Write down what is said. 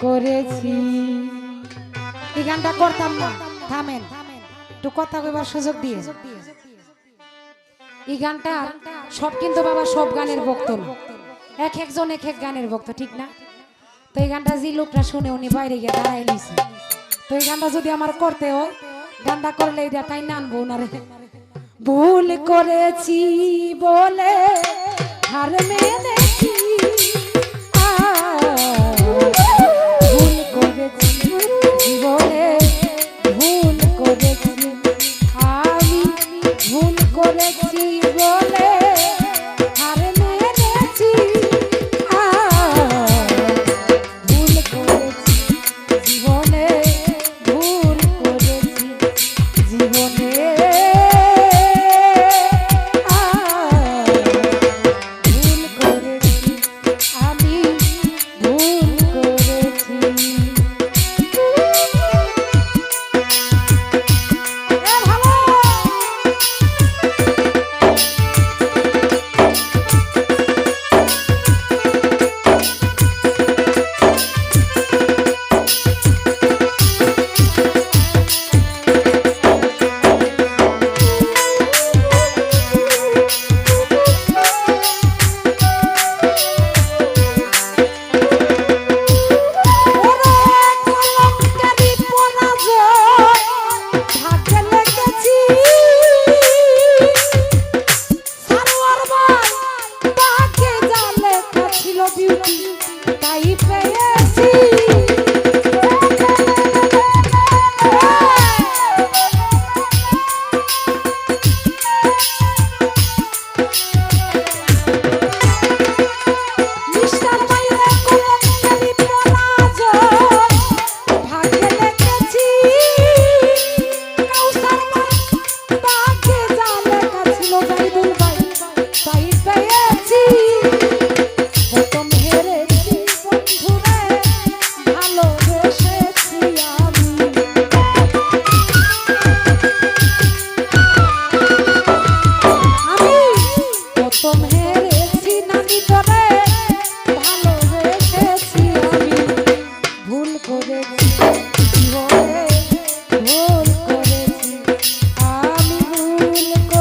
করেছি। এই গানটা করতাম না। থামেন। একটু কথা কইবার সুযোগ দিয়ে। এই গানটা সব কিন্তু বাবা সব গানের ভক্ত না। এক একজন এক এক গানের ভক্ত, ঠিক না? তো এই গানটা যে লোকটা শুনে উনি বাইরে গিয়ে দাঁড়াই নিছে। তো এই গানটা যদি আমার করতে হয়, গানটা করলে এটা তাই নানবো ওনারে ভুল করেছি বলে হার মেনে বলে